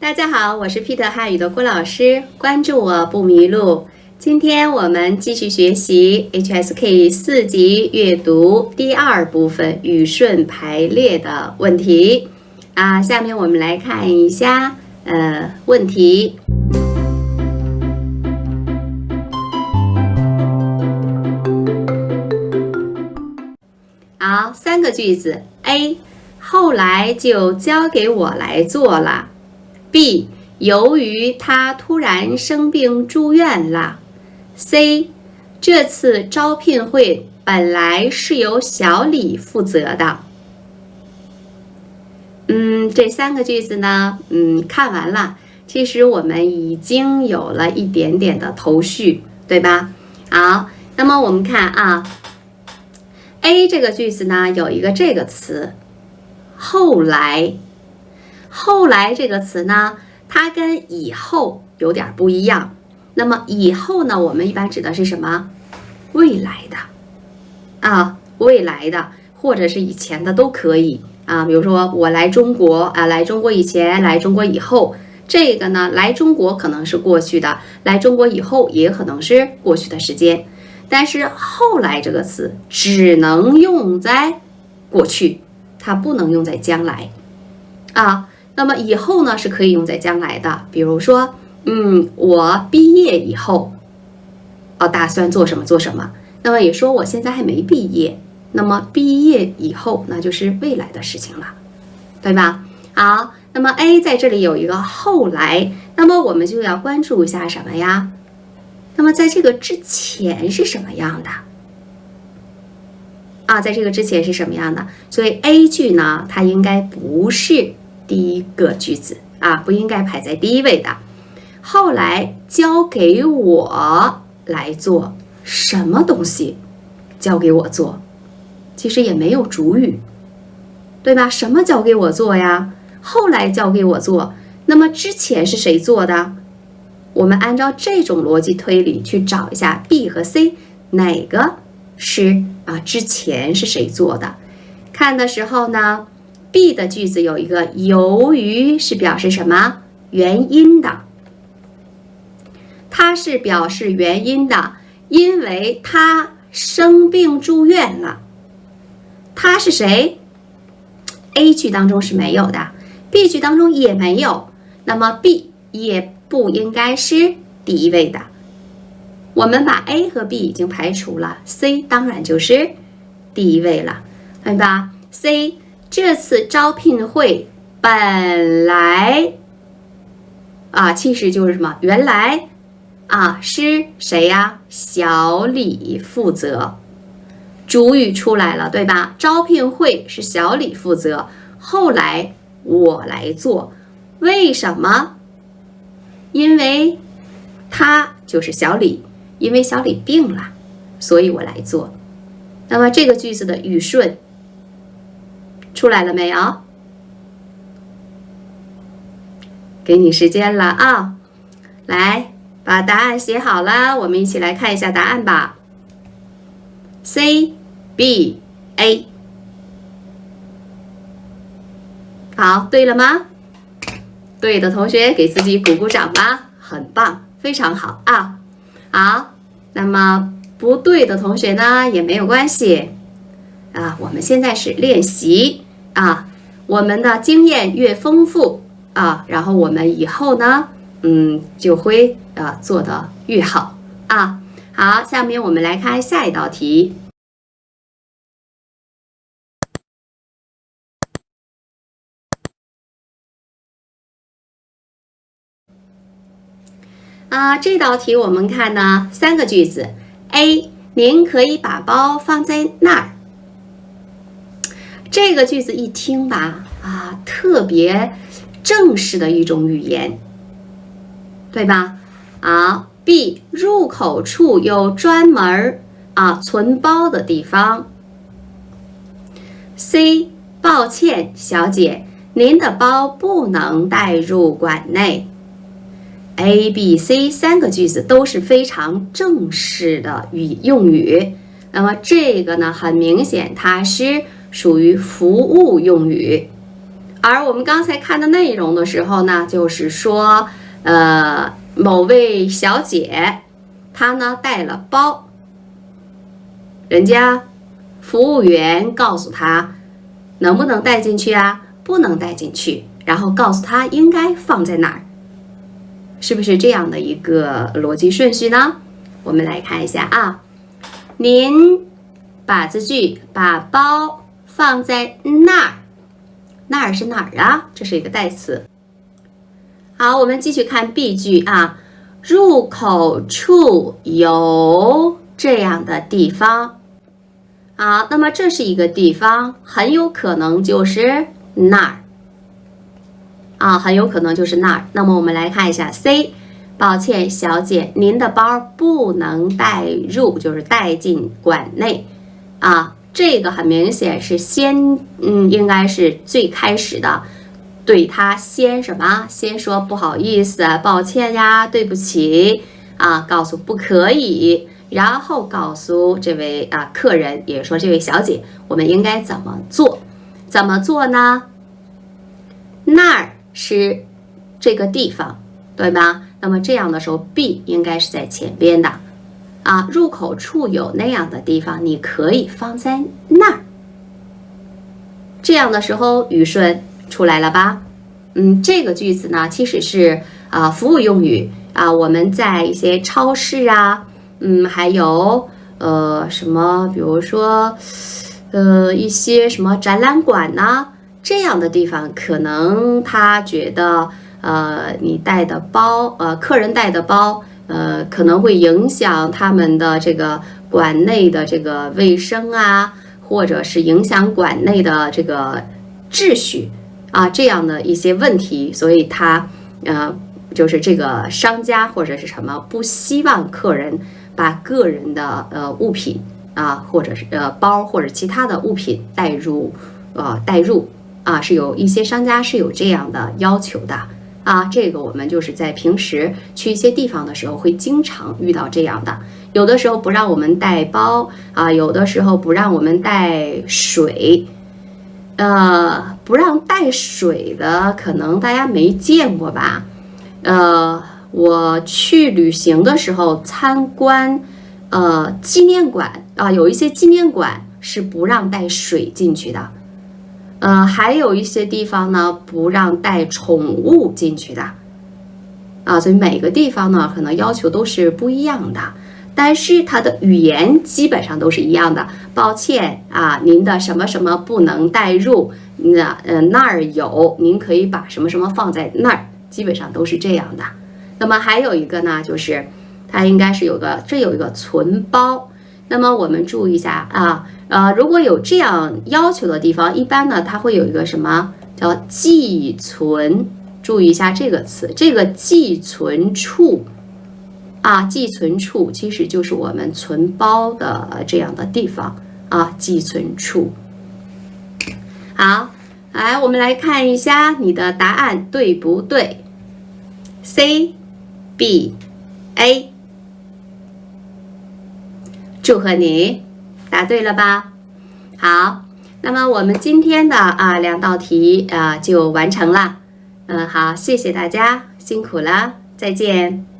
大家好，我是 Peter 汉语的郭老师，关注我不迷路。今天我们继续学习 HSK 四级阅读第二部分语顺排列的问题啊。下面我们来看一下呃问题。好，三个句子：A，后来就交给我来做了。B，由于他突然生病住院了。C，这次招聘会本来是由小李负责的。嗯，这三个句子呢，嗯，看完了，其实我们已经有了一点点的头绪，对吧？好，那么我们看啊，A 这个句子呢，有一个这个词，后来。后来这个词呢，它跟以后有点不一样。那么以后呢，我们一般指的是什么？未来的啊，未来的，或者是以前的都可以啊。比如说我来中国啊，来中国以前，来中国以后，这个呢，来中国可能是过去的，来中国以后也可能是过去的时间。但是后来这个词只能用在过去，它不能用在将来啊。那么以后呢是可以用在将来的，比如说，嗯，我毕业以后，哦，打算做什么做什么。那么也说我现在还没毕业，那么毕业以后那就是未来的事情了，对吧？好，那么 A 在这里有一个后来，那么我们就要关注一下什么呀？那么在这个之前是什么样的？啊，在这个之前是什么样的？所以 A 句呢，它应该不是。第一个句子啊，不应该排在第一位的。后来交给我来做什么东西？交给我做，其实也没有主语，对吧？什么交给我做呀？后来交给我做，那么之前是谁做的？我们按照这种逻辑推理去找一下 B 和 C 哪个是啊？之前是谁做的？看的时候呢？B 的句子有一个由于是表示什么原因的，它是表示原因的，因为他生病住院了。他是谁？A 句当中是没有的，B 句当中也没有，那么 B 也不应该是第一位的。我们把 A 和 B 已经排除了，C 当然就是第一位了，对吧？C。这次招聘会本来啊，其实就是什么？原来啊，是谁呀？小李负责，主语出来了，对吧？招聘会是小李负责，后来我来做，为什么？因为他就是小李，因为小李病了，所以我来做。那么这个句子的语顺。出来了没有？给你时间了啊！来，把答案写好了，我们一起来看一下答案吧。C、B、A，好，对了吗？对的同学给自己鼓鼓掌吧，很棒，非常好啊！好，那么不对的同学呢也没有关系啊，我们现在是练习。啊，我们的经验越丰富啊，然后我们以后呢，嗯，就会啊做的越好啊。好，下面我们来看下一道题。啊，这道题我们看呢，三个句子。A，您可以把包放在那儿。这个句子一听吧，啊，特别正式的一种语言，对吧？啊，B 入口处有专门啊存包的地方。C 抱歉，小姐，您的包不能带入馆内。A、B、C 三个句子都是非常正式的语用语，那么这个呢，很明显它是。属于服务用语，而我们刚才看的内容的时候呢，就是说，呃，某位小姐她呢带了包，人家服务员告诉她能不能带进去啊？不能带进去，然后告诉她应该放在哪儿，是不是这样的一个逻辑顺序呢？我们来看一下啊，您把字句把包放在那儿。那儿是哪儿啊？这是一个代词。好，我们继续看 B 句啊，入口处有这样的地方。好，那么这是一个地方，很有可能就是那儿啊，很有可能就是那儿。那么我们来看一下 C，抱歉，小姐，您的包不能带入，就是带进馆内啊。这个很明显是先，嗯，应该是最开始的，对他先什么？先说不好意思、抱歉呀、对不起啊，告诉不可以，然后告诉这位啊客人，也说这位小姐，我们应该怎么做？怎么做呢？那儿是这个地方，对吧？那么这样的时候，B 应该是在前边的。啊，入口处有那样的地方，你可以放在那儿。这样的时候，语顺出来了吧？嗯，这个句子呢，其实是啊，服务用语啊，我们在一些超市啊，嗯，还有呃什么，比如说呃一些什么展览馆呐这样的地方，可能他觉得呃你带的包，呃客人带的包。呃，可能会影响他们的这个馆内的这个卫生啊，或者是影响馆内的这个秩序啊，这样的一些问题，所以他呃，就是这个商家或者是什么不希望客人把个人的呃物品啊，或者是呃包或者其他的物品带入呃带入啊，是有一些商家是有这样的要求的。啊，这个我们就是在平时去一些地方的时候，会经常遇到这样的。有的时候不让我们带包啊，有的时候不让我们带水，呃，不让带水的，可能大家没见过吧？呃，我去旅行的时候参观，呃，纪念馆啊，有一些纪念馆是不让带水进去的。呃，还有一些地方呢，不让带宠物进去的，啊，所以每个地方呢，可能要求都是不一样的，但是它的语言基本上都是一样的。抱歉啊，您的什么什么不能带入，那呃那儿有，您可以把什么什么放在那儿，基本上都是这样的。那么还有一个呢，就是它应该是有个这有一个存包，那么我们注意一下啊。呃，如果有这样要求的地方，一般呢，它会有一个什么叫寄存？注意一下这个词，这个寄存处啊，寄存处其实就是我们存包的这样的地方啊，寄存处。好，来，我们来看一下你的答案对不对？C、B、A，祝贺你。答对了吧？好，那么我们今天的啊两道题啊就完成了。嗯，好，谢谢大家，辛苦了，再见。